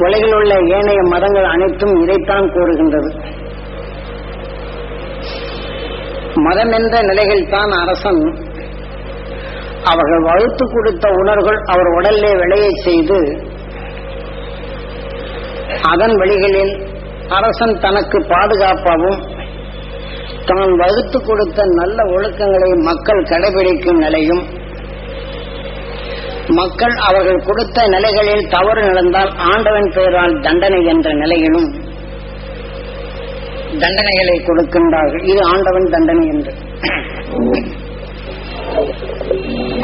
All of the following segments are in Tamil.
உலகில் உள்ள ஏனைய மதங்கள் அனைத்தும் இதைத்தான் கூறுகின்றது. மதம் என்ற நிலையில் தான் அரசன் அவர்கள் வகுத்து கொடுத்த உணர்வுகள் அவர் உடலிலே விளையச் செய்து அதன் வழிகளில் அரசன் தனக்கு பாதுகாப்பாகவும் தான் வகுத்து கொடுத்த நல்ல ஒழுக்கங்களை மக்கள் கடைபிடிக்கும் நிலையும் மக்கள் அவர்கள் கொடுத்த நிலைகளில் தவறு நடந்தால் ஆண்டவன் பெயரால் தண்டனை என்ற நிலையிலும் தண்டனைகளை கொடுக்கின்றார்கள். இது ஆண்டவன் தண்டனை என்று.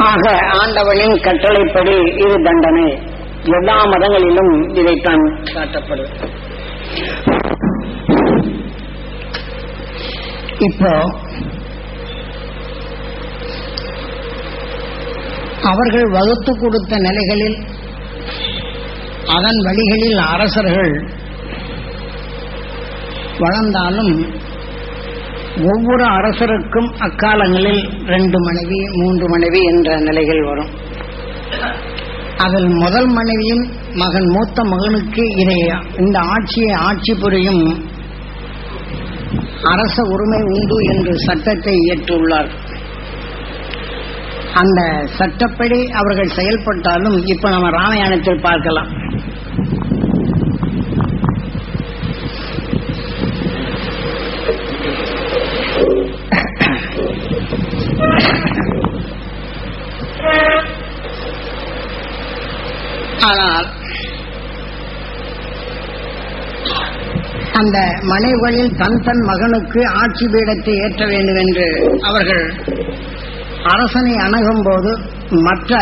ஆக ஆண்டவனின் கட்டளைப்படி இது தண்டனை. எல்லா மதங்களிலும் இதைத்தான் காட்டப்படும் இப்போ அவர்கள் வகுத்து கொடுத்த நிலைகளில் அதன் வழிகளில் அரசர்கள் வளர்ந்தாலும் ஒவ்வொரு அரசருக்கும் அக்காலங்களில் ரெண்டு மனைவி மூன்று மனைவி என்ற நிலைகள் வரும். அதில் முதல் மனைவியும் மகன் மூத்த மகனுக்கு இதை இந்த ஆட்சியை ஆட்சி புரியும் அரச உரிமை உண்டு என்று சட்டத்தை இயற்றுள்ளார் அந்த சட்டப்படி அவர்கள் செயல்பட்டாலும் இப்ப நம்ம ராமாயணத்தில் பார்க்கலாம். ஆனால் அந்த மனைகளில் தன் தன் மகனுக்கு ஆட்சி பீடத்தை ஏற்ற வேண்டும் என்று அவர்கள் அரசனை அணுகும் போது மற்ற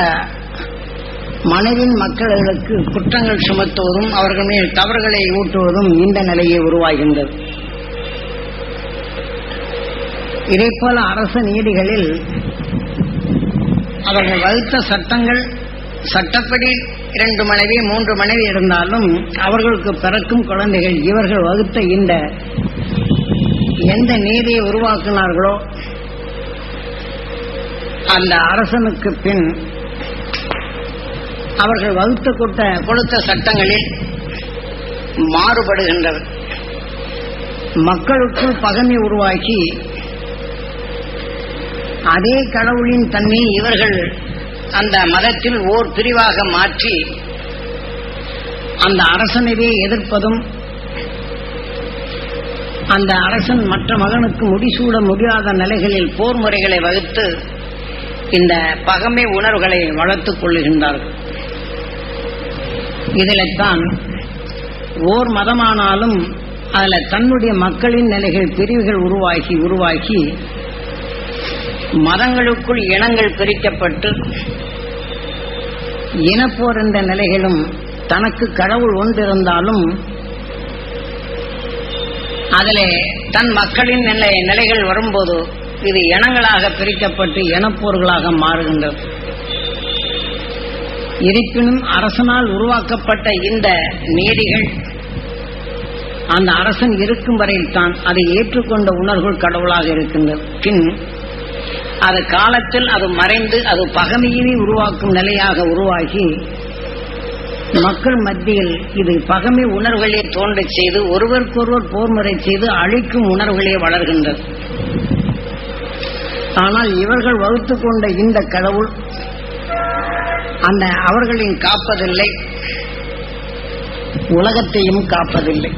மனைவின் மக்களுக்கு குற்றங்கள் சுமத்துவதும் அவர்கள் மேல் தவறுகளை ஊட்டுவதும் இந்த நிலையை உருவாகின்றது. இதைப்போல அரச நீதிகளில் அவர்கள் வகுத்த சட்டங்கள் சட்டப்படி இரண்டு மனைவி மூன்று மனைவி இருந்தாலும் அவர்களுக்கு பிறக்கும் குழந்தைகள் இவர்கள் வகுத்த இந்த எந்த நீதியை உருவாக்கினார்களோ அந்த அரசனுக்கு பின் அவர்கள் வகுத்து கொடுத்த கொடுத்த சட்டங்களில் மாறுபடுகின்றது மக்களுக்குள் பகமை உருவாக்கி அதே கடவுளின் தன்மையை இவர்கள் அந்த மதத்தில் ஓர் பிரிவாக மாற்றி அந்த அரசனவே எதிர்ப்பதும் அந்த அரசன் மற்ற மகனுக்கு முடிசூட முடியாத நிலைகளில் போர் முறைகளை வகுத்து இந்த பகமை உணர்வுகளை வளர்த்துக் கொள்ளுகின்றார்கள். இதில்தான் ஓர் மதமானாலும் அதுல தன்னுடைய மக்களின் நிலைகள் பிரிவுகள் உருவாகி உருவாகி மதங்களுக்குள் இனங்கள் பிரிக்கப்பட்டு இனப்போர் என்ற நிலைகளும் தனக்கு கடவுள் ஒன்றிருந்தாலும் அதில் தன் மக்களின் நிலை நிலைகள் வரும்போது இது இனங்களாக பிரிக்கப்பட்டு இனப்போர்களாக மாறுகின்றது. இருப்பினும் அரசனால் உருவாக்கப்பட்ட இந்த நீதிகள் அந்த அரசன் இருக்கும் வரையில் தான் அதை ஏற்றுக்கொண்ட உணர்வுகள் கடவுளாக இருக்கின்றது பின் அது காலத்தில் அது மறைந்து அது பகமையினை உருவாக்கும் நிலையாக உருவாகி மக்கள் மத்தியில் இது பகமை உணர்வுகளே தோன்றச் செய்து ஒருவருக்கொருவர் போர்முறை செய்து அழிக்கும் உணர்வுகளே வளர்கின்றது. ஆனால் இவர்கள் வகுத்து கொண்ட இந்த கடவுள் அந்த அவர்களின் காப்பதில்லை. உலகத்தையும் காப்பதில்லை.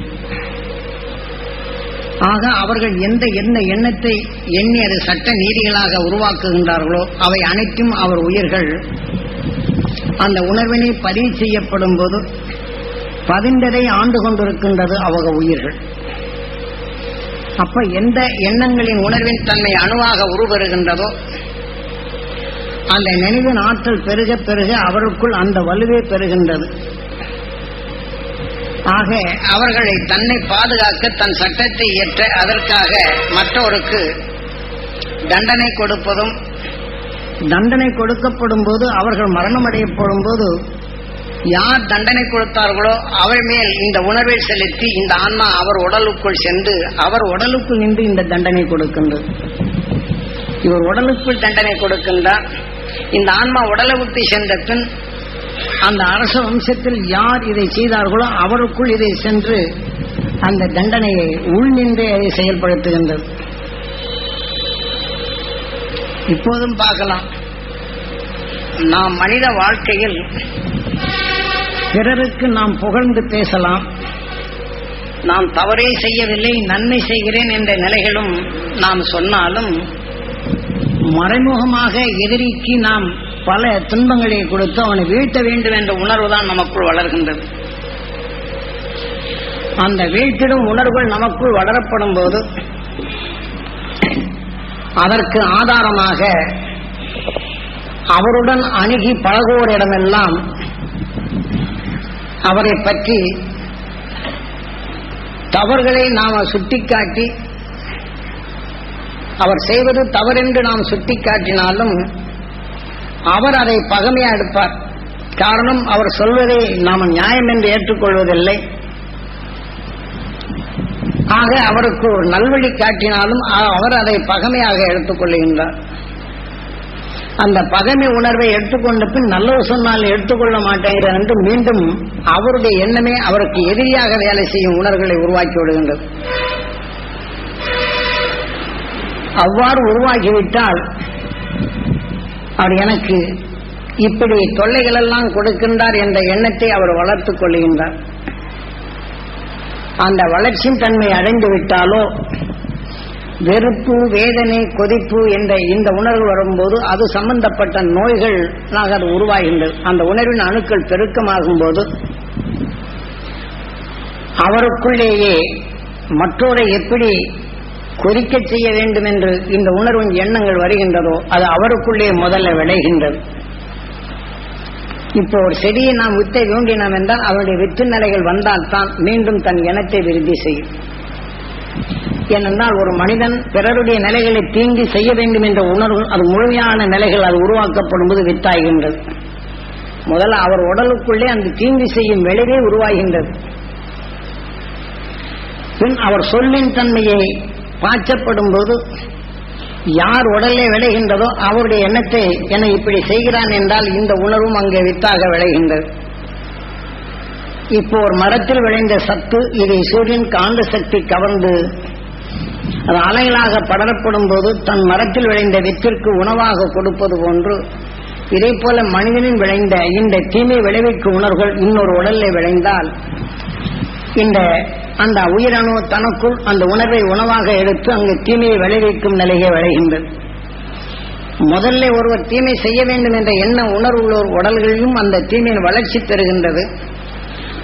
ஆக அவர்கள் எந்த எந்த எண்ணத்தை எண்ணி அது சட்ட நீதிகளாக உருவாக்குகின்றார்களோ அவை அனைத்தும் அவர் உயிர்கள். அந்த உணர்வினை பதிவு செய்யப்படும் போது பதிந்ததை ஆண்டு கொண்டிருக்கின்றது அவங்க உயிர்கள். அப்ப எந்த எண்ணங்களின் உணர்வின் தன்மை அணுவாக உருவருகின்றதோ அந்த நினைவின் ஆற்றல் பெருக பெருக அவருக்குள் அந்த வலுவே பெறுகின்றது. ஆக அவர்களை தன்னை பாதுகாக்க தன் சட்டத்தை இயற்ற அதற்காக மற்றவருக்கு தண்டனை கொடுப்பதும் தண்டனை கொடுக்கப்படும் போது அவர்கள் மரணமடையப்படும் போது யார் தண்டனை கொடுத்தார்களோ அவர் மேல் இந்த உணர்வை செலுத்தி இந்த ஆன்மா அவர் உடலுக்குள் சென்று அவர் உடலுக்குள் நின்று இந்த தண்டனை கொடுக்கின்றது. இவர் உடலுக்குள் தண்டனை கொடுக்கின்றார். இந்த ஆன்மா உடலை விட்டு சென்ற பின் அந்த அரச வம்சத்தில் யார் இதை செய்தார்களோ அவருக்குள் இதை சென்று அந்த தண்டனையை உள்நின்றே அதை செயல்படுத்துகின்றது. இப்போதும் பார்க்கலாம். நாம் மனித வாழ்க்கையில் பிறருக்கு நாம் புகழ்ந்து பேசலாம். நாம் தவறே செய்யவில்லை நன்மை செய்கிறேன் என்ற நிலைகளும் நாம் சொன்னாலும் மறைமுகமாக எதிரிக்கு நாம் பல துன்பங்களை கொடுத்து அவனை வீழ்த்த வேண்டும் என்ற உணர்வு தான் நமக்குள் வளர்கின்றது. அந்த வீழ்த்திடும் உணர்வுகள் நமக்குள் வளரப்படும் போது அதற்கு ஆதாரமாக அவருடன் அணுகி பழகுவோரிடமெல்லாம் அவரை பற்றி தவறுகளை நாம் சுட்டிக்காட்டி அவர் செய்வது தவறென்று நாம் சுட்டிக்காட்டினாலும் அவர் அதை பகமையா எடுப்பார். காரணம் அவர் சொல்வதை நாம் நியாயம் என்று ஏற்றுக்கொள்வதில்லை. ஆக அவருக்கு ஒரு நல்வழி காட்டினாலும் அவர் அதை பகமையாக எடுத்துக்கொள்கின்றார். அந்த பகைமை உணர்வை எடுத்துக்கொண்ட பின் நல்லது சொன்னால் எடுத்துக்கொள்ள மாட்டேங்கிறார் என்று மீண்டும் அவருடைய எண்ணமே அவருக்கு எதிரியாக வேலை செய்யும் உணர்வுகளை உருவாக்கி விடுகின்றது. அவ்வாறு உருவாகிவிட்டால் அவர் எனக்கு இப்படி தொல்லைகள் எல்லாம் கொடுக்கின்றார் என்ற எண்ணத்தை அவர் வளர்த்துக் கொள்கின்றார். அந்த வளர்ச்சியின் தன்மை அடைந்து விட்டாலோ வெறுப்பு வேதனை கொதிப்பு என்ற இந்த உணர்வு வரும்போது அது சம்பந்தப்பட்ட நோய்கள் அது உருவாகின்றது. அந்த உணர்வின் அணுக்கள் பெருக்கமாகும் போது அவருக்குள்ளேயே மற்றோரை எப்படி கொதிக்கச் செய்ய வேண்டும் என்று இந்த உணர்வின் எண்ணங்கள் வருகின்றதோ அது அவருக்குள்ளே முதல்ல விளைகின்றது. இப்போ ஒரு செடியை நாம் வித்தை வேண்டினோம் என்றால் அவருடைய வித்து நிலைகள் வந்தால்தான் மீண்டும் தன் இனத்தை விருத்தி செய்யும். ஏனென்றால் ஒரு மனிதன் பிறருடைய நிலைகளை தீங்கி செய்ய வேண்டும் என்ற உணர்வு அது முழுமையான நிலைகள் அது உருவாக்கப்படும் போது வித்தாகின்றது முதல்ல அவர் உடலுக்குள்ளே அந்த தீங்கு செய்யும் விளைவே உருவாகின்றது. பின் அவர் சொல்லின் தன்மையை பாய்ச்சப்படும் போது யார் உடலே விளைகின்றதோ அவருடைய எண்ணத்தை என இப்படி செய்கிறான் என்றால் இந்த உணர்வும் அங்கே வித்தாக விளைகின்றது. இப்போ ஒரு மரத்தில் விளைந்த சத்து இதை சூரியன் காந்த சக்தி கவர்ந்து அது அலைகளாக படரப்படும் போது தன் மரத்தில் விளைந்த வித்திற்கு உணவாக கொடுப்பது போன்று இதே போல மனிதனின் விளைந்த இந்த தீமை விளைவிக்கும் உணர்வுகள் இன்னொரு உடலில் விளைந்தால் இந்த அந்த உயிரணு தனக்குள் அந்த உணர்வை உணவாக எடுத்து அங்கு தீமையை விளைவிக்கும் நிலையை விளைகின்றது. முதல்ல ஒருவர் தீமை செய்ய வேண்டும் என்ற எண்ண உணர்வுள்ளோர் உடல்களிலும் அந்த தீமையின் வளர்ச்சி பெறுகின்றது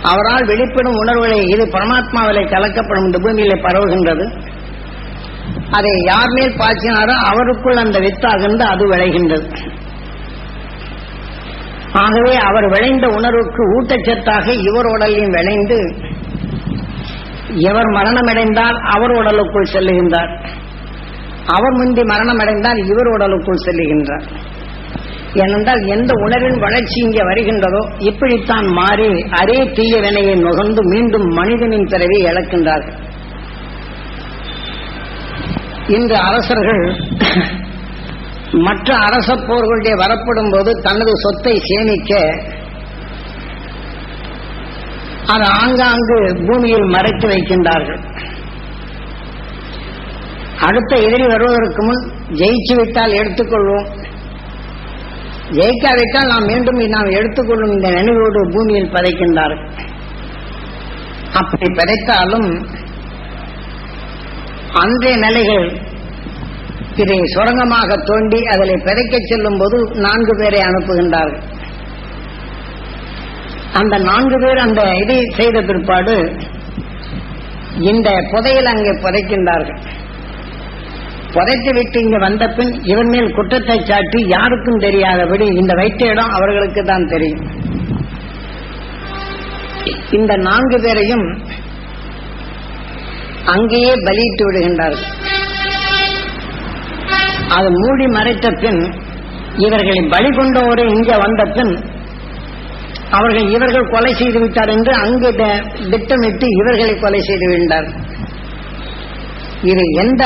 அவரால் வெளிப்படும் உணர்வுகளை இது பரமாத்மாவிலே கலக்கப்படும் இந்த பூமியிலே பரவுகின்றது. அதை யார் மேல் பாய்ச்சினாரோ அவருக்குள் அந்த வித்தாகின்ற அது விளைகின்றது. ஆகவே அவர் விளைந்த உணர்வுக்கு ஊட்டச்சத்தாக இவர் உடலையும் விளைந்து எவர் மரணமடைந்தால் அவர் உடலுக்குள் செல்லுகின்றார். அவர் முந்தி மரணமடைந்தால் இவர் உடலுக்குள் செல்லுகின்றார். ஏனென்றால் எந்த உணர்வின் வளர்ச்சி இங்கே வருகின்றதோ இப்படித்தான் மாறி அரே தீய வினையை நுகர்ந்து மீண்டும் மனிதனின் பிறவி இழக்கின்றார்கள். இன்று அரசர்கள் மற்ற அரச போர்களுடைய வரப்படும் போது தனது சொத்தை சேமிக்க அது ஆங்காங்கு பூமியில் மறைத்து வைக்கின்றார்கள். அடுத்த எதிரி வருவதற்கு முன் ஜெயிச்சு விட்டால் எடுத்துக்கொள்வோம். ஜெயிக்காவிட்டால் நாம் மீண்டும் நாம் எடுத்துக்கொள்ளும் இந்த நினைவோடு பூமியில் பதைக்கின்றார்கள். அப்படி பதைத்தாலும் அன்றைய நிலைகள். இதை சுரங்கமாக தோண்டி அதில் பிதைக்கச் செல்லும் போது நான்கு பேரை அனுப்புகின்றார்கள். அந்த நான்கு பேர் அந்த இதை செய்த பிற்பாடு இந்த புதையில் அங்கே புதைக்கின்றார்கள். புதைத்து விட்டு இங்கு வந்த பின் இவன் மேல் குற்றத்தை சாட்டி யாருக்கும் தெரியாதபடி இந்த வைத்த இடம் அவர்களுக்கு தான் தெரியும். இந்த நான்கு பேரையும் அங்கேயே பலியிட்டு விடுகின்றார்கள். அது மூடி மறைத்த பின் இவர்களை பலி கொண்டோரை இங்கே வந்த பின் அவர்கள் இவர்கள் கொலை செய்து விட்டார் என்று அங்கு த- திட்டமிட்டு இவர்களை கொலை செய்து விட்டார். இது எந்த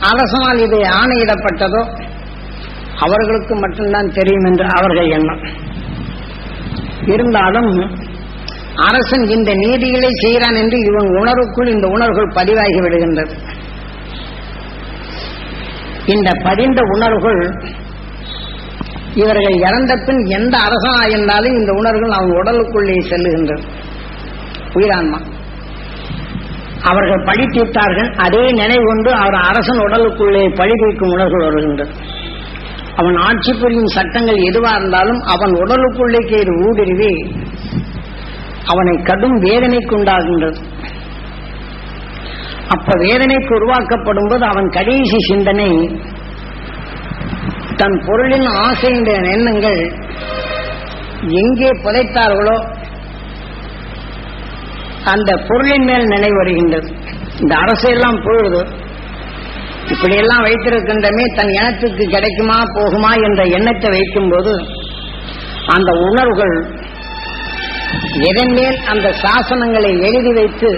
அரசனால் இது ஆணையிடப்பட்டதோ அவர்களுக்கு மட்டும்தான் தெரியும் என்று அவர்கள் எண்ணம். இருந்தாலும் அரசன் இந்த நீதிகளை செய்கிறான் என்று இவன் உணர்வுக்குள் இந்த உணர்வுகள் பதிவாகி விடுகின்றது. இந்த பதிந்த உணர்வுகள் இவர்கள் இறந்த பின் எந்த அரசனாயிருந்தாலும் இந்த உணர்வுகள் அவன் உடலுக்குள்ளே செல்லுகின்றது. உயிரான்மா அவர்கள் பழி தீர்த்தார்கள் அதே நினைவு கொண்டு அவர் அரசன் உடலுக்குள்ளே பழி தீர்க்கும் உணர்வுகள் வருகின்றது. அவன் ஆட்சி புரியும் சட்டங்கள் எதுவா இருந்தாலும் அவன் உடலுக்குள்ளேக்கு இது ஊடுருவி அவனை கடும் வேதனைக்கு உண்டாகின்றது அப்ப வேதனைக்கு உருவாக்கப்படும் போது அவன் கடைசி சிந்தனை தன் பொருளின் ஆசையுடைய எண்ணங்கள் எங்கே புதைத்தார்களோ அந்த பொருளின் மேல் நினைவு வருகின்றது. இந்த அரசெல்லாம் பொழுது இப்படியெல்லாம் வைத்திருக்கின்றமே தன் இனத்துக்கு கிடைக்குமா போகுமா என்ற எண்ணத்தை வைக்கும்போது அந்த உணர்வுகள் எதன்மேல் அந்த சாசனங்களை எழுதி வைத்து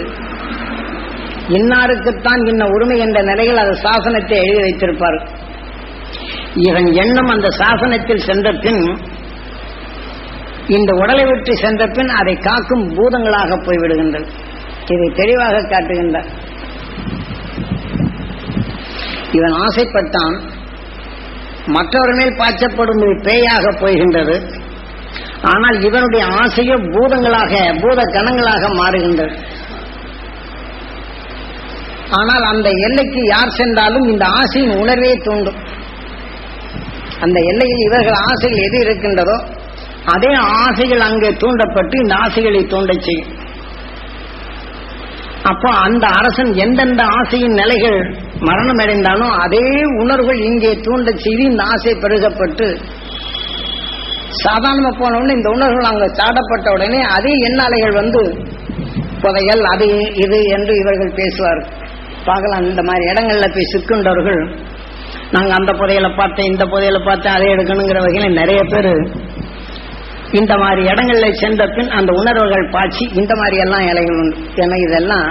இன்னாருக்குத்தான் இன்ன உரிமை என்ற நிலையில் அந்த சாசனத்தை எழுதி வைத்திருப்பார். இவன் எண்ணம் அந்த சாசனத்தில் சென்ற பின் இந்த உடலை விட்டு சென்ற பின் அதை காக்கும் பூதங்களாக போய்விடுகின்றது இதை தெளிவாக காட்டுகின்றார். இவன் ஆசைப்பட்டான் மற்றவர் மேல் பாய்ச்சப்படும் பேயாக போகின்றது ஆனால் இவனுடைய ஆசையோ பூதங்களாக பூத கணங்களாக மாறுகின்றது ஆனால் அந்த எல்லைக்கு யார் சென்றாலும் இந்த ஆசையின் உணர்வே தூண்டும். அந்த எல்லையில் இவர்கள் ஆசைகள் எது இருக்கின்றதோ அதே ஆசைகள் அங்கே தூண்டப்பட்டு இந்த ஆசைகளை தூண்டச் செய்யும். அப்போ அந்த அரசன் எந்தெந்த ஆசையின் நிலைகள் மரணம் அடைந்தானோ அதே உணர்வுகள் இங்கே தூண்டச் செய்து இந்த ஆசை பெருகப்பட்டு சாதாரணமா போன உடனே இந்த உணர்வுகள் அங்க சாடப்பட்ட உடனே அதே எண்ணாலைகள் வந்து புதையல் அது இது என்று இவர்கள் பேசுவார். பார்க்கலாம் இந்த மாதிரி இடங்கள்ல போய் சிக்குண்டவர்கள் நாங்க அந்த புதையலை பார்த்தேன் இந்த புதையலை பார்த்தேன் அதை எடுக்கணுங்கிற வகையில நிறைய பேர் இந்த மாதிரி இடங்கள்ல சென்ற பின் அந்த உணர்வுகள் பாய்ச்சி இந்த மாதிரி எல்லாம் இலைகள் உண்டு. ஏன்னா இதெல்லாம்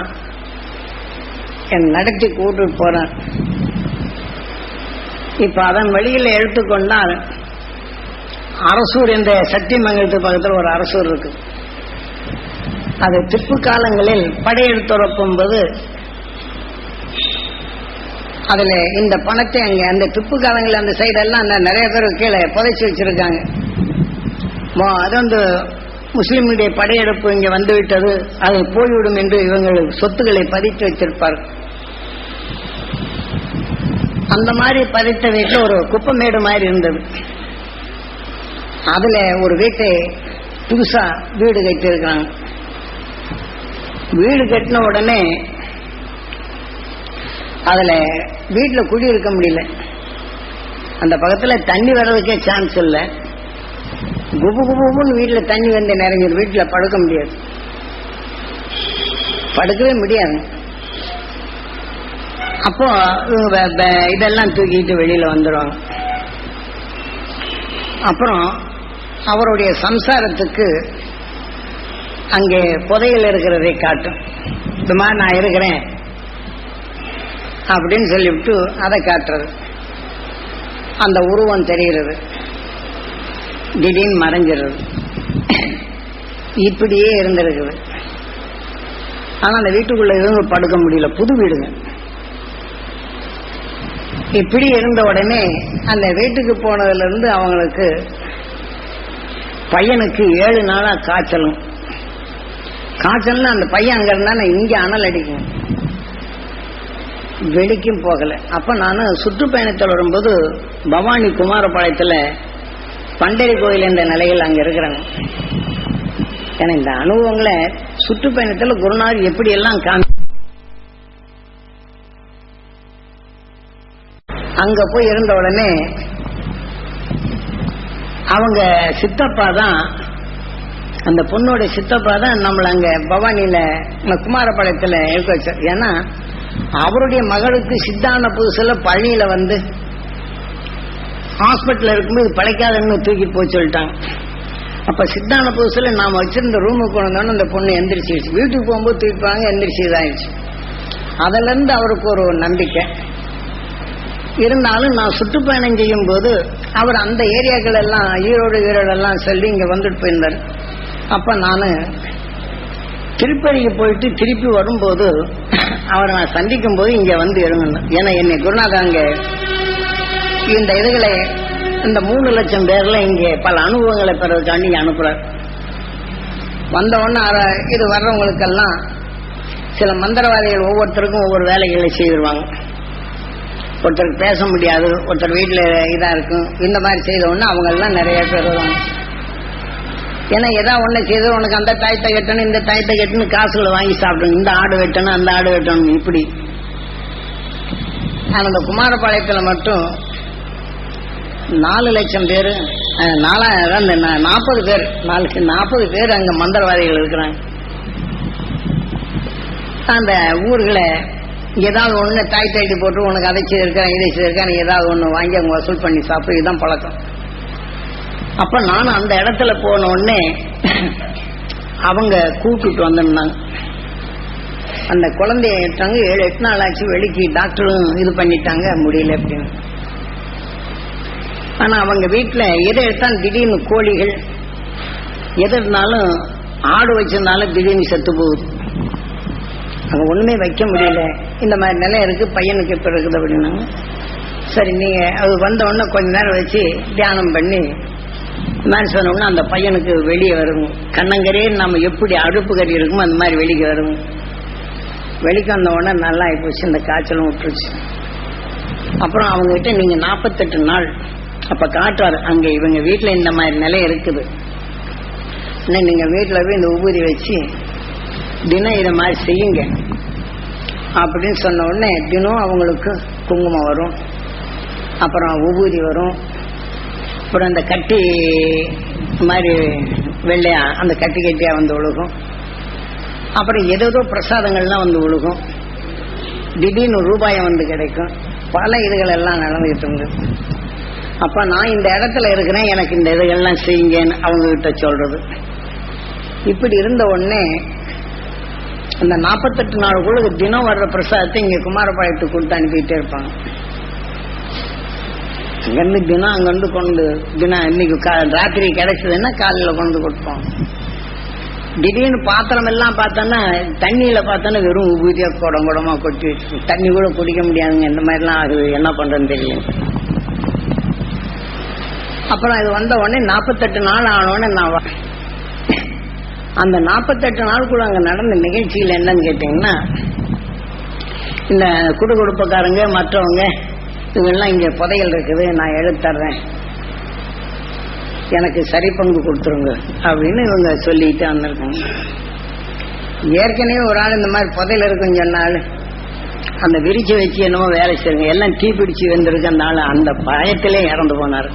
என் நடத்தி கூட்டு போறேன் இப்ப அதன் வழியில் எடுத்துக்கொண்டால் அரசூர் என்ற சத்தியமங்கலத்து பக்கத்தில் ஒரு அரசூர் இருக்கு. அது திப்பு காலங்களில் படையெடுத்துறப்பும் போது அதுல இந்த பணத்தை அங்க அந்த திப்பு காலங்களில் அந்த சைடெல்லாம் அந்த நிறைய பேர் கீழே புதைச்சி வச்சிருக்காங்க. மோ- அது வந்து முஸ்லீமுடைய படையெடுப்பு இங்க வந்துவிட்டது. அது போய்விடும் என்று இவங்கள் சொத்துக்களை பதித்து வச்சிருப்பார் அந்த மாதிரி பதித்த வீட்டில் ஒரு குப்பமேடு மாதிரி இருந்தது. அதுல ஒரு வீட்டை புதுசா வீடு கட்டியிருக்காங்க வீடு கட்டின உடனே அதுல வீட்டுல குடி இருக்க முடியல. அந்த பக்கத்துல தண்ணி வர்றதுக்கே சான்ஸ் இல்லை. குபு குபுன்னு வீட்டுல தண்ணி வந்து நிறைஞ்சிடும் வீட்டுல படுக்க முடியாது. படுக்கவே முடியாது. அப்போ இதெல்லாம் தூக்கிட்டு வெளியில வந்துடுவாங்க அப்புறம் அவருடைய சம்சாரத்துக்கு அங்கே புதையல் இருக்கிறதை காட்டும். இந்த மாதிரி நான் இருக்கிறேன் அப்படின்னு சொல்லிவிட்டு அதை காட்டுறது. அந்த உருவம் தெரிகிறது. திடீர்னு மறைஞ்சிடுறது. இப்படியே இருந்திருக்குது. ஆனா அந்த வீட்டுக்குள்ள இவங்க படுக்க முடியல. புது வீடுங்க. இப்படி இருந்த உடனே அந்த வீட்டுக்கு போனதுல இருந்து அவங்களுக்கு பையனுக்கு ஏழு நாளா காய்ச்சலும். காய்ச்சல்னா அந்த பையன் அங்க இருந்தா இங்க அனல் அடிக்கும். வெளிக்கும் போகல. அப்ப நான் சுற்றுப்பயணத்தில் வரும்போது பவானி குமாரபாளையத்துல பண்டரி கோயில் என்ற நிலையில் அங்க இருக்கிறாங்க ஏன்னா இந்த அனுபவங்களை சுற்றுப்பயணத்துல குருநாதர் எப்படி எல்லாம் காமி அங்க போய் இருந்த உடனே அவங்க சித்தப்பா தான் அந்த பொண்ணோட சித்தப்பா தான் நம்மள அங்க பவானியில நம்ம குமாரபாளையத்துல இருக்க வச்சார். ஏன்னா அவருடைய மகளுக்கு சித்தான புதுசுல பழனியில வந்து ஹாஸ்பிட்டல் இருக்கும்போது பழைக்காதன்னு தூக்கி போய் சொல்லிட்டாங்க. அப்ப சித்தான புதுசுல நாம வச்சிருந்த ரூமுக்கு கொண்டு வந்தோன்னு அந்த பொண்ணு எந்திரிச்சிருச்சு. வீட்டுக்கு போகும்போது தூக்கிப்பாங்க எந்திரிச்சு இதாயிடுச்சு அதுல இருந்து அவருக்கு ஒரு நம்பிக்கை. இருந்தாலும் நான் சுற்றுப்பயணம் செய்யும் போது அவர் அந்த ஏரியாக்கள் எல்லாம் ஈரோடு ஈரோடு எல்லாம் சொல்லி இங்க வந்துட்டு போயிருந்தார். அப்ப நானு திருப்பதிக்கு போயிட்டு திருப்பி வரும்போது அவரை நான் சந்திக்கும் போது இங்க வந்து இறங்கணும் ஏன்னா என்னை குருநாதா அங்க இந்த இதுகளை இந்த மூணு லட்சம் பேர்ல இங்கே பல அனுபவங்களை பெறதுக்காண்டி இங்க அனுப்புறார். வந்த இது வர்றவங்களுக்கெல்லாம் சில மந்திரவாதிகள் ஒவ்வொருத்தருக்கும் ஒவ்வொரு வேலைகளை செய்திருவாங்க. ஒருத்தருக்கு பேச முடியாது ஒருத்தர் வீட்டில் இதாக இருக்கும். இந்த மாதிரி செய்த உடனே அவங்கெல்லாம் நிறைய பேர் வருவாங்க. ஏன்னா எதா ஒன்று செய்து உனக்கு அந்த தாயத்தை கட்டணும் இந்த தாயத்தை கட்டணும் காசுகளை வாங்கி சாப்பிடணும். இந்த ஆடு வெட்டணும் அந்த ஆடு வெட்டணும் இப்படி. ஆனால் அந்த குமாரபாளையத்தில் மட்டும் நாலு லட்சம் பேர் நாலாயிரம் இந்த நாற்பது பேர் நாலு நாற்பது பேர் அங்கே மந்திரவாதிகள் இருக்கிறாங்க. அந்த ஊர்களை ஏதாவது ஒண்ணு தாய் தாய்ட்டு போட்டு உனக்கு அதை செய்திருக்கேன் இதை செய்திருக்கேன் நீ ஏதாவது ஒண்ணு வாங்கி அவங்க வசூல் பண்ணி சாப்பிட்டு இதுதான் பழக்கம். அப்ப நானும் அந்த இடத்துல போன உடனே அவங்க கூப்பிட்டு வந்திருந்தாங்க அந்த குழந்தைய ஏற்றாங்க ஏழு எட்டு நாள் ஆச்சு வெளிக்கு டாக்டரும் இது பண்ணிட்டாங்க முடியல அப்படின்னு. ஆனா அவங்க வீட்டுல எதை எடுத்தாலும் திடீர்னு கோழிகள் எது இருந்தாலும் ஆடு வச்சிருந்தாலும் திடீர்னு செத்து போகுது. அங்க ஒண்ணுமே வைக்க முடியல. இந்த மாதிரி நிலை இருக்கு பையனுக்கு இப்ப இருக்குது அப்படின்னாங்க. சரி நீங்க அது வந்த உடனே கொஞ்ச நேரம் வச்சு தியானம் பண்ணி மாதிரி சொன்ன அந்த பையனுக்கு வெளியே வரும் கண்ணங்கரே நம்ம எப்படி அடுப்பு கறி இருக்குமோ அந்த மாதிரி வெளியே வரும் வெளிக்கு வந்த உடனே நல்லா ஆயிப்போச்சு இந்த காய்ச்சலும் விட்டுருச்சு. அப்புறம் அவங்க கிட்ட நீங்க நாற்பத்தெட்டு நாள் அப்ப காட்டுவார் அங்க இவங்க வீட்டுல இந்த மாதிரி நிலை இருக்குது. இன்னும் நீங்க வீட்டுல போய் இந்த உபூதி வச்சு தினம் இதை மாதிரி செய்யுங்க. அப்படின்னு சொன்ன உடனே தினம் அவங்களுக்கு குங்குமம் வரும். அப்புறம் உபூதி வரும். அப்புறம் அந்த கட்டி மாதிரி வெள்ளையா அந்த கட்டி கட்டியாக வந்து ஒழுகும் அப்புறம் ஏதேதோ பிரசாதங்கள்லாம் வந்து ஒழுகும் திடீர்னு ரூபாயம் வந்து கிடைக்கும். பல இதுகள் எல்லாம் நடந்துகிட்டு அப்போ அப்ப நான் இந்த இடத்துல இருக்கிறேன் எனக்கு இந்த இதுகள்லாம் செய்யுங்கன்னு அவங்க கிட்ட சொல்றது. இப்படி இருந்த உடனே அந்த நாற்பத்தெட்டு நாளுக்குள்ள தினம் வர்ற பிரசாதத்தை இங்க குமாரபாயத்துக்கு கொடுத்து அனுப்பிட்டே இருப்பாங்க. அங்கிருந்து தினம் அங்கிருந்து கொண்டு தினம் இன்னைக்கு கா- ராத்திரி கிடைச்சதுன்னா காலையில கொண்டு கொடுப்போம். திடீர்னு பாத்திரம் எல்லாம் பார்த்தோன்னா தண்ணியில பார்த்தோன்னா வெறும் உபூதியா குடம் குடமா கொட்டி வச்சு தண்ணி கூட குடிக்க முடியாதுங்க. இந்த மாதிரிலாம் அது என்ன பண்றதுன்னு தெரியல. அப்புறம் இது வந்த உடனே நாற்பத்தெட்டு நாள் ஆன உடனே நான் அந்த நாற்பத்தெட்டு நாளுக்குள்ள அங்க நடந்த நிகழ்ச்சியில் என்னன்னு கேட்டீங்கன்னா இந்த குடு குடுப்பக்காரங்க மற்றவங்க இவங்கெல்லாம் இங்க புதையல் இருக்குது நான் எழுத்தர்றேன் எனக்கு சரி பங்கு கொடுத்துருங்க அப்படின்னு இவங்க சொல்லிட்டு வந்திருக்காங்க. ஏற்கனவே ஒரு ஆள் இந்த மாதிரி புதையல் இருக்குன்னு சொன்னாலும் அந்த விரிச்சு வச்சு என்னமோ வேலை செய்யுங்க எல்லாம் தீ பிடிச்சு வந்திருக்கு அந்த ஆள் அந்த பயத்திலே இறந்து போனார்.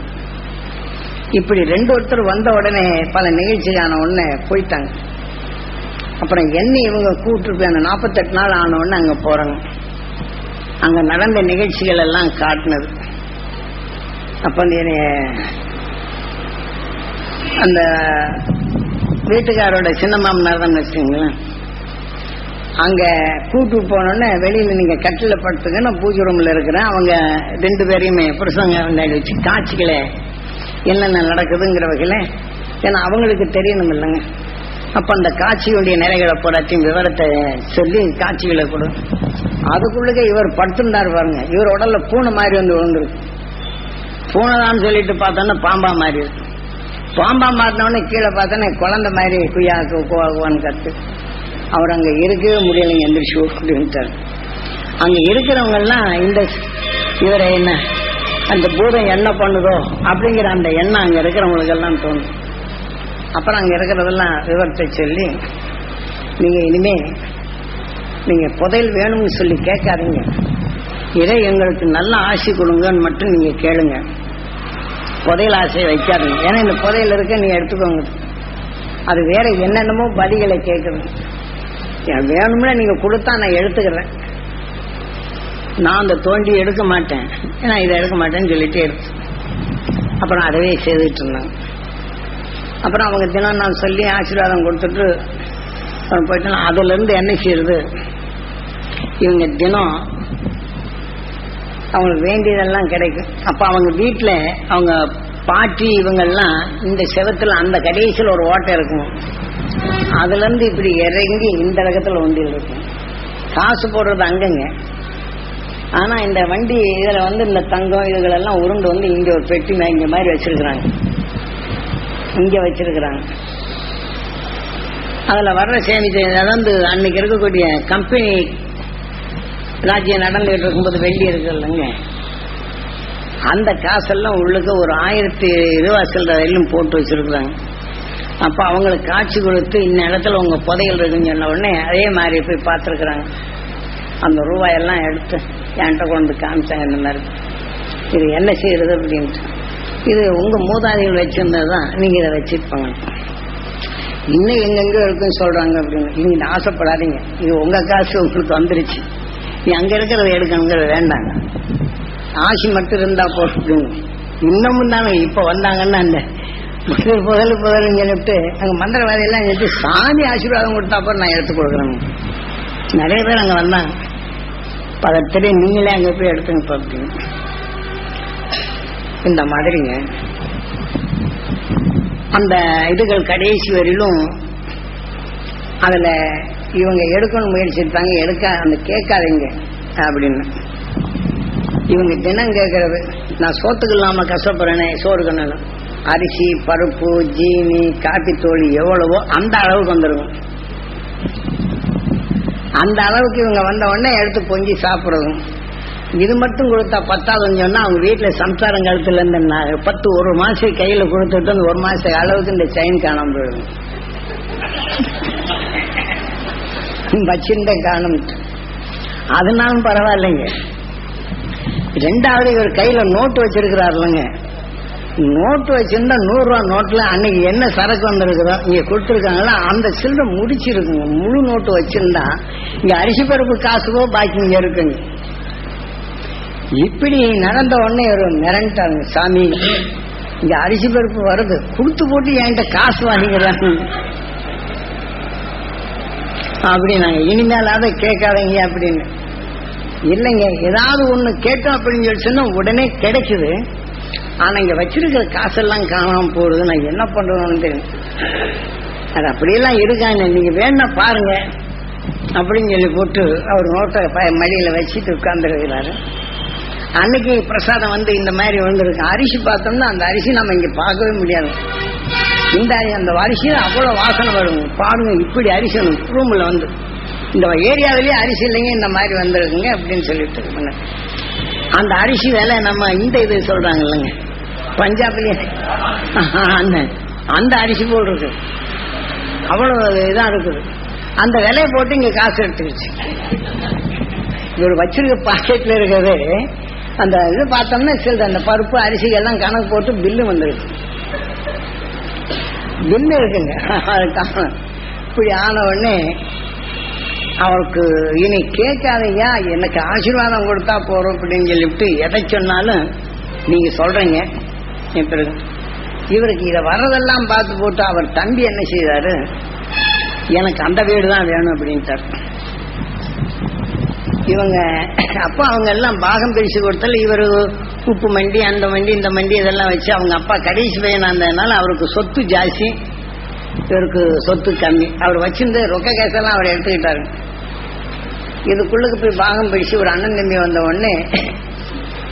இப்படி ரெண்டு ஒருத்தர் வந்த உடனே பல நிகழ்ச்சியான உடனே போயிட்டாங்க. அப்புறம் என்ன இவங்க கூட்டு போய் அந்த நாற்பத்தெட்டு நாள் ஆன உடனே அங்க போறாங்க. அங்க நடந்த நிகழ்ச்சிகள் எல்லாம் காட்டினது. அப்ப அந்த என்னைய அந்த வீட்டுக்காரோட சின்ன மாமனார் தான் வச்சுக்கோங்களேன். அங்க கூட்டு போனோடனே வெளியில நீங்க கட்டில படுத்துங்க நான் பூஜை ரூம்ல இருக்கிறேன். அவங்க ரெண்டு பேரையுமே புருஷங்க வச்சு காட்சிகளை என்னென்ன நடக்குதுங்கிற வகையில ஏன்னா அவங்களுக்கு தெரியணும் இல்லைங்க அப்ப அந்த காட்சியுடைய நிலைகளை போராட்டியும் விவரத்தை சொல்லி காட்சிகளை கொடு. அதுக்குள்ளே இவர் படுத்திருந்தாரு பாருங்க. இவர் உடல்ல பூனை மாதிரி வந்து விழுந்துருக்கு. பூனைதான் சொல்லிட்டு பார்த்தோன்னா பாம்பா மாதிரி இருக்கு. பாம்பா மாறினவொடனே கீழே பார்த்தோன்னே குழந்தை மாதிரி குய்யாக்கு குவான்னு கத்து அவர் அங்க இருக்கவே முடியலைங்க எந்திரிச்சு ஓடிட்டார் அங்க இருக்கிறவங்கெல்லாம் இந்த இவரை என்ன அந்த பூதம் என்ன பண்ணுதோ அப்படிங்கிற அந்த எண்ணம் அங்க இருக்கிறவங்களுக்கு எல்லாம் தோணும். அப்புறம் அங்க இருக்கிறதெல்லாம் விவரத்தை சொல்லி நீங்க இனிமே நீங்க புதையல் வேணும்னு சொல்லி கேட்காதீங்க. இதை எங்களுக்கு நல்ல ஆசை கொடுங்கன்னு மட்டும் நீங்க கேளுங்க. புதையல் ஆசையை வைக்காதீங்க. ஏன்னா இந்த புதையல் இருக்க நீ எடுத்துக்கோங்க. அது வேற என்னென்னமோ பதிகளை கேட்குறது வேணும்னா நீங்க கொடுத்தா நான் எடுத்துக்கிறேன். நான் அந்த தோண்டி எடுக்க மாட்டேன். ஏன்னா இதை எடுக்க மாட்டேன்னு சொல்லிட்டு எடுத்து அப்புறம் அதவே செய்துட்டு இருந்தாங்க அப்புறம் அவங்க தினம் நான் சொல்லி ஆசீர்வாதம் கொடுத்துட்டு அப்புறம் போயிட்டு அதுல இருந்து என்ன செய்யறது? இவங்க தினம் அவங்களுக்கு வேண்டியதெல்லாம் கிடைக்கும். அப்ப அவங்க வீட்டுல அவங்க பாட்டி இவங்கெல்லாம் இந்த செவத்துல அந்த கடைசியில் ஒரு ஓட்டை இருக்கும். அதுல இருந்து இப்படி இறங்கி இந்த ரகத்துல ஒன்றில் இருக்கும். காசு போடுறது அங்கங்க. ஆனா இந்த வண்டி இதுல வந்து இந்த தங்கம் இதுகளெல்லாம் உருண்டு வந்து இங்க ஒரு பெட்டி மா- இங்க மாதிரி வச்சிருக்கிறாங்க. இங்க வச்சிருக்கிறாங்க. அதுல வர்ற சேமிச்சு அதாவது அன்னைக்கு இருக்கக்கூடிய கம்பெனி ராஜ்யம் நடந்துகிட்டு இருக்கும்போது வெள்ளி இருக்கு இல்லைங்க. அந்த காசெல்லாம் உள்ளுக்கு ஒரு ஆயிரத்தி ரூபா சில்லற போட்டு வச்சிருக்கிறாங்க. அப்ப அவங்களுக்கு காட்சி கொடுத்து இந்த இடத்துல உங்க புதையல் இருக்குன்னு சொன்ன உடனே அதே மாதிரி போய் பார்த்துருக்குறாங்க. அந்த ரூபாயெல்லாம் எடுத்து என்கிட்ட கொண்டு காமிச்சாங்க இந்த மாதிரி. இது என்ன செய்யறது அப்படின்ட்டு. இது உங்க மூதாதைகள் வச்சிருந்ததுதான் நீங்க இதை வச்சிருப்பாங்க இன்னும் எங்கெங்க இருக்குன்னு சொல்றாங்க அப்படின்னு. நீங்க ஆசைப்படாதீங்க. இது உங்க காசு உங்களுக்கு வந்துருச்சு. நீ அங்க இருக்கிறத எடுக்கணுங்கிறது வேண்டாங்க. ஆசி மட்டும் இருந்தா போட்டுங்க இன்னமும் தானே இப்ப வந்தாங்கன்னா அந்த முதல் முதல் முதல் சொல்லிட்டு அங்க மந்திரவாதி எல்லாம் சாமி ஆசீர்வாதம் கொடுத்தா அப்புறம் நான் எடுத்து கொடுக்குறேன் நிறைய பேர் அங்க வந்தாங்க. பதத்திலே நீங்களே அங்க போய் எடுத்துங்க இப்ப இந்த மாதிரிங்க. அந்த இதுகள் கடைசி வரையிலும் அதுல இவங்க எடுக்கணும் முயற்சி இருப்பாங்க எடுக்க அந்த கேட்காதீங்க அப்படின்னு. இவங்க தினம் கேட்கறது நான் சோத்துக்கு இல்லாம கஷ்டப்படுறேனே சோறு கண்ணணும் அரிசி பருப்பு ஜீனி காப்பி தோல் எவ்வளவோ அந்த அளவுக்கு வந்துருக்கும் அந்த அளவுக்கு இவங்க வந்த உடனே எடுத்து பொங்கி சாப்பிடுறதும். இது மட்டும் கொடுத்தா பத்தாதுன்னு சொன்னா அவங்க வீட்டுல சம்சாரம் கழுத்துல இருந்து பத்து ஒரு மாசம் கையில கொடுத்துட்டு அந்த ஒரு மாச அளவுக்கு இந்த செயின் காணாம போயிடும் வச்சிருந்த காணும். அதனாலும் பரவாயில்லைங்க. ரெண்டாவது இவர் கையில நோட்டு வச்சிருக்கிறாருலங்க நோட்டு வச்சிருந்தா நூறு ரூபா நோட்டுல அன்னைக்கு என்ன சரக்கு வந்திருக்குதோ இங்க கொடுத்துருக்காங்களா அந்த சில்லறை முடிச்சிருக்குங்க. முழு நோட்டு வச்சிருந்தா இங்க அரிசி பருப்பு காசுவோ பாக்கி இங்க இருக்குங்க. இப்படி நடந்த உடனே ஒரு மிரண்டாங்க சாமி. இங்க அரிசி பருப்பு வருது. கொடுத்து போட்டு என்கிட்ட காசு வாங்கிக்கிறாங்க. அப்படி நாங்க இனிமேலாவது கேட்காதீங்க அப்படின்னு. இல்லைங்க ஏதாவது ஒண்ணு கேட்டோம் அப்படின்னு சொல்லி சொன்னா உடனே கிடைக்குது. ஆனா இங்க வச்சிருக்கிற காசெல்லாம் காணாம போடுது நான் என்ன பண்றேன்னு தெரியும் அது அப்படியெல்லாம் இருக்காங்க. நீங்க வேணா பாருங்க. அப்படின்னு சொல்லி போட்டு அவர் நோட்டை ப- மடியில வச்சுட்டு உட்கார்ந்துருக்கிறாரு. அன்னைக்கு பிரசாதம் வந்து இந்த மாதிரி வந்திருக்கு அரிசி பார்த்தோம்னா அந்த அரிசி நம்ம இங்க பார்க்கவே முடியாது. இந்த அரி- அந்த அரிசியில அவ்வளவு வாசனை வரும். பாருங்க இப்படி அரிசி ரூம்ல வந்து. இந்த ஏரியாவிலேயே அரிசி இல்லைங்க இந்த மாதிரி வந்திருக்குங்க அப்படின்னு சொல்லிட்டு அந்த அரிசி விலை நம்ம இந்த இது சொல்றாங்க இல்லைங்க. பஞ்சாப்லயே அந்த அரிசி போல் இருக்கு. அவ்வளவு இதா இருக்குது. அந்த விலையை போட்டு இங்க காசு எடுத்துக்கிச்சு. இவர் வச்சிருக்க பாக்கெட்ல இருக்கிறது. அந்த இது பார்த்தோம்னா சில அந்த பருப்பு அரிசி எல்லாம் கணக்கு போட்டு பில்லு வந்துருக்கு. பில்லு இருக்குங்க. அது இப்படி ஆன உடனே அவருக்கு இனி கேட்காதீங்க. எனக்கு ஆசீர்வாதம் கொடுத்தா போறோம் அப்படின்னு சொல்லிவிட்டு எதை சொன்னாலும் நீங்க சொல்றீங்க. பிறகு. இவருக்கு இதை வர்றதெல்லாம் பார்த்து போட்டு அவர் தம்பி என்ன செய்தாரு? எனக்கு அந்த வீடு தான் வேணும் அப்படின்ட்டார். இவங்க அப்பா அவங்க எல்லாம் பாகம் பிரிச்சு கொடுத்தால இவர் உப்பு மண்டி அந்த மண்டி இந்த மண்டி இதெல்லாம் வச்சு அவங்க அப்பா கடைசி பையனாக இருந்ததுனால அவருக்கு சொத்து ஜாஸ்தி இவருக்கு சொத்து கம்மி. அவர் வச்சிருந்த ரொக்க கேசெல்லாம் அவர் எடுத்துக்கிட்டாரு. இதுக்குள்ளுக்கு போய் பாகம் பிடிச்சு ஒரு அண்ணன் தம்பி வந்த உடனே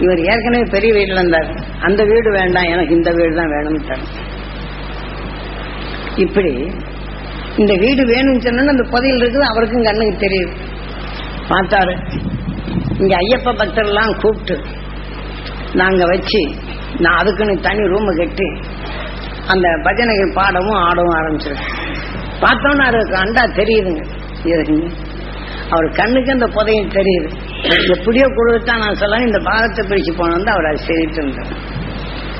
இவர் ஏற்கனவே பெரிய வீட்டுல இருந்தார். அந்த வீடு வேண்டாம் எனக்கு இந்த வீடு தான் வேணும்ட்டார் இப்படி இந்த வீடு வேணும்னு சொன்னா அந்த புதையல் இருக்குது அவருக்கும் கண்ணுக்கு தெரியுது. பார்த்தாரு. இங்க ஐயப்ப பக்தர்லாம் கூப்பிட்டு நாங்க வச்சு நான் அதுக்குன்னு தனி ரூமை கட்டி அந்த பஜனைகள் பாடவும் ஆடவும் ஆரம்பிச்சிருக்கேன். பார்த்தோன்னா அதுக்கு அண்டா தெரியுதுங்க. அவர் கண்ணுக்கு அந்த புதையும் தெரியுது. எப்படியோ கொடுத்தான் நான் சொல்ல இந்த பாகத்தை பிரிச்சு போனோம் அவர் அதை இருந்தார்.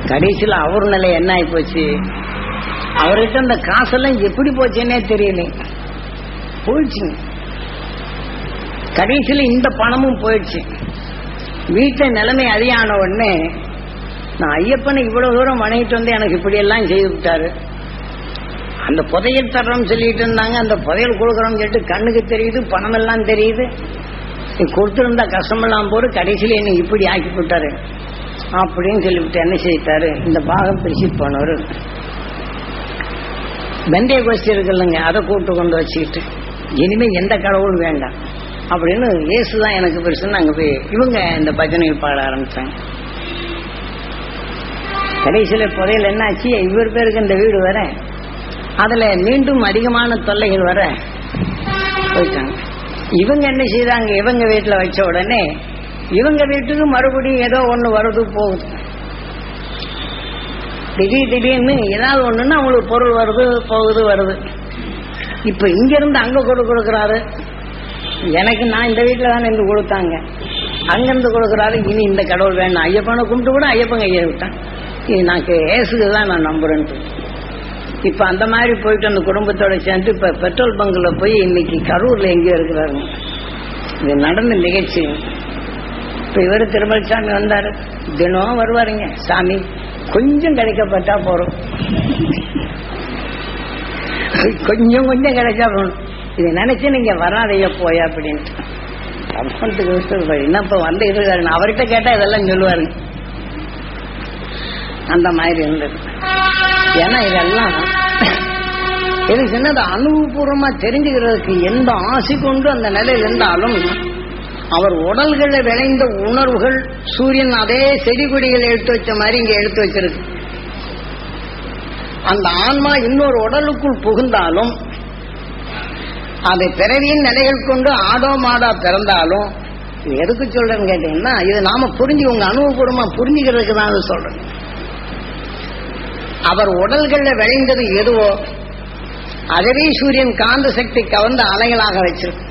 கடைசியில் அவர் நிலை என்ன ஆகி போச்சு? அவர்கிட்ட அந்த காசெல்லாம் எப்படி போச்சுன்னே தெரியல. போயிடுச்சுங்க கடைசியில் இந்த பணமும் போயிடுச்சு. வீட்டில் நிலைமை அதிகான உடனே நான் ஐயப்பனை இவ்வளவு தூரம் வணங்கிட்டு வந்து எனக்கு இப்படி எல்லாம் செய்து விட்டாரு. அந்த புதையல் தர்றோம் சொல்லிட்டு இருந்தாங்க. அந்த புதையல் கொடுக்குறோம் சொல்லிட்டு கண்ணுக்கு தெரியுது பணம் எல்லாம் தெரியுது. கொடுத்துருந்தா கஷ்டமெல்லாம் போடு கடைசியில் என்ன இப்படி ஆக்கி விட்டாரு அப்படின்னு சொல்லிவிட்டு என்ன செய்தாரு? இந்த பாகம் பிரிச்சு போனவர். வெந்தய கோஷ்டி இருக்குல்லங்க அதை கூப்பிட்டு கொண்டு வச்சுக்கிட்டு இனிமே எந்த கடவுளும் வேண்டாம். அப்படின்னு இயேசுதான் எனக்கு பெருசுன்னு அங்க போய் இவங்க இந்த பஜனைகள் பாட ஆரம்பிச்சாங்க. கடைசியில புதையில் என்னாச்சு? இவர் பேருக்கு இந்த வீடு வர அதுல மீண்டும் அதிகமான தொல்லைகள் வர போயிட்டாங்க. இவங்க என்ன செய்தாங்க இவங்க வீட்டில் வச்ச உடனே இவங்க வீட்டுக்கு மறுபடியும் ஏதோ ஒன்று வருது போகுது. திடீர் திடீர்னு ஏதாவது ஒண்ணுன்னா அவங்களுக்கு பொருள் வருது போகுது வருது. இப்ப இங்க இருந்து அங்க கொடு கொடுக்கறாரு. எனக்கு நான் இந்த வீட்டுல தானே இருந்து கொடுத்தாங்க. அங்கேருந்து கொடுக்கறாரு இனி இந்த கடவுள் வேணும். ஐயப்பனை கும்பிட்டு கூட ஐயப்பன் கையை விட்டான். இது நான் ஏசுக்கு தான் நான் நம்புறேன்ட்டு. இப்ப அந்த மாதிரி போயிட்டு அந்த குடும்பத்தோட சேர்ந்து இப்ப பெட்ரோல் பங்குல போய் இன்னைக்கு கரூர்ல எங்கேயோ இருக்கிறாருங்க இது நடந்த நிகழ்ச்சி. இப்ப இவரு திருமலசாமி வந்தாரு. தினம் வருவாருங்க. சாமி கொஞ்சம் கிடைக்கப்பட்டா போறோம். கொஞ்சம் கொஞ்சம் கிடைச்சா போகணும் இதை நினைச்சு நீங்க வராதைய போயா அப்படின்ட்டு அமௌண்ட்டுக்கு என்னப்ப வந்து இருக்காரு அவர்கிட்ட கேட்டா இதெல்லாம் சொல்லுவாருங்க. அந்த மாதிரி இருந்தது. ஏன்னா இதெல்லாம் இது சின்னது அனுபவபூர்வமா தெரிஞ்சுக்கிறதுக்கு எந்த ஆசை கொண்டு அந்த நிலையில் இருந்தாலும் அவர் உடல்களில் விளைந்த உணர்வுகள் சூரியன் அதே செடி கொடிகளை எடுத்து வச்ச மாதிரி இங்க எடுத்து வச்சிருக்கு. அந்த ஆன்மா இன்னொரு உடலுக்குள் புகுந்தாலும் அதை பிறவியின் நிலைகள் கொண்டு ஆடோ மாடா பிறந்தாலும் எதுக்கு சொல்றேன்னு கேட்டீங்கன்னா இது நாம புரிஞ்சு உங்க அனுபவபூர்வமா புரிஞ்சுக்கிறதுக்கு தான் சொல்றேன். அவர் உடல்கள்ல விளைந்தது எதுவோ அதவே சூரியன் காந்த சக்தி கவர்ந்த அலைகளாக வச்சிருக்கு.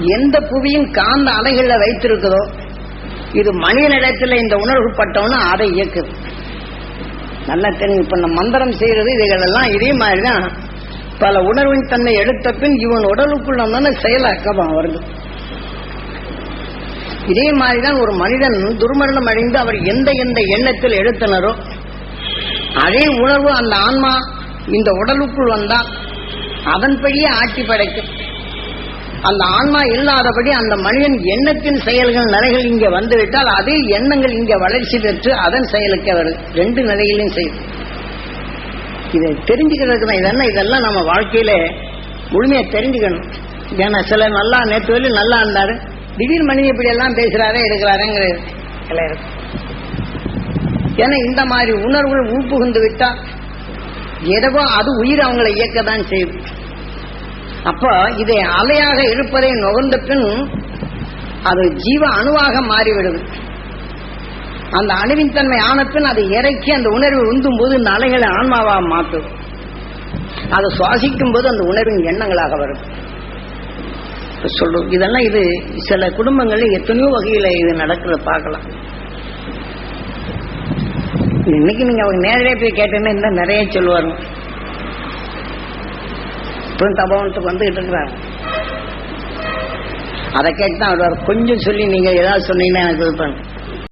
எந்த புவியும் காந்த அலைகள்ல வைத்திருக்குதோ இது மனிதனிடத்துல இந்த உணர்வு பட்டவன அதை இயக்குது. நல்லா தெரியும் இப்ப நம்ம மந்திரம் செய்யறது இதுகளெல்லாம் இதே மாதிரிதான். பல உணர்வின் தன்னை எடுத்த பின் இவன் உடலுக்குள்ள தானே செயலாக்கமாக வருது இதே மாதிரிதான் ஒரு மனிதன் துர்மரணம் அடைந்து அவர் எந்த எந்த எண்ணத்தில் எழுத்தினரோ அதே உணர்வு அந்த ஆன்மா இந்த உடலுக்குள் வந்தால் அதன்படியே ஆட்சி படைக்கும். அந்த ஆன்மா இல்லாதபடி அந்த மனிதன் எண்ணத்தின் செயல்கள் நிலைகள் இங்க வந்துவிட்டால் அதே எண்ணங்கள் இங்க வளர்ச்சி பெற்று அதன் செயலுக்கு வருது ரெண்டு நிலையிலும் செய்யும். இதை தெரிஞ்சுக்கிறதுக்கு தான் இதெல்லாம் இதெல்லாம் நம்ம வாழ்க்கையில முழுமையா தெரிஞ்சுக்கணும். ஏன்னா சில நல்லா நேற்று வரையும் நல்லா இருந்தாரு. திடீர் மனிதன் இப்படி எல்லாம் பேசுறாரே எடுக்கிறாருங்கிறது ஏன்னா இந்த மாதிரி உணர்வுகள் உள்புகுந்து விட்டா எதவோ அது உயிர் அவங்களை இயக்கத்தான் செய்யும். அப்ப இதை அலையாக இருப்பதை நுகர்ந்த பின் அது ஜீவ அணுவாக மாறிவிடுது. அந்த அணுவின் தன்மை ஆன பின் அதை இறக்கி அந்த உணர்வை உந்தும் போது இந்த அலைகளை ஆன்மாவாக மாற்றும். அதை சுவாசிக்கும் போது அந்த உணர்வின் எண்ணங்களாக வரும். சொல்லும் இதெல்லாம் இது சில குடும்பங்கள்ல எத்தனையோ வகையில இது நடக்கிறத பார்க்கலாம். இன்னைக்கு நீங்க அவங்க நேரடியாக போய் கேட்டீங்கன்னா இன்னும் நிறைய சொல்லுவார் இப்போ தபவனத்துக்கு வந்துகிட்டு இருக்கிறாங்க. அதை கேட்டு தான் அவர் கொஞ்சம் சொல்லி நீங்க ஏதாவது சொன்னீங்கன்னா எனக்கு இது பண்ணுங்க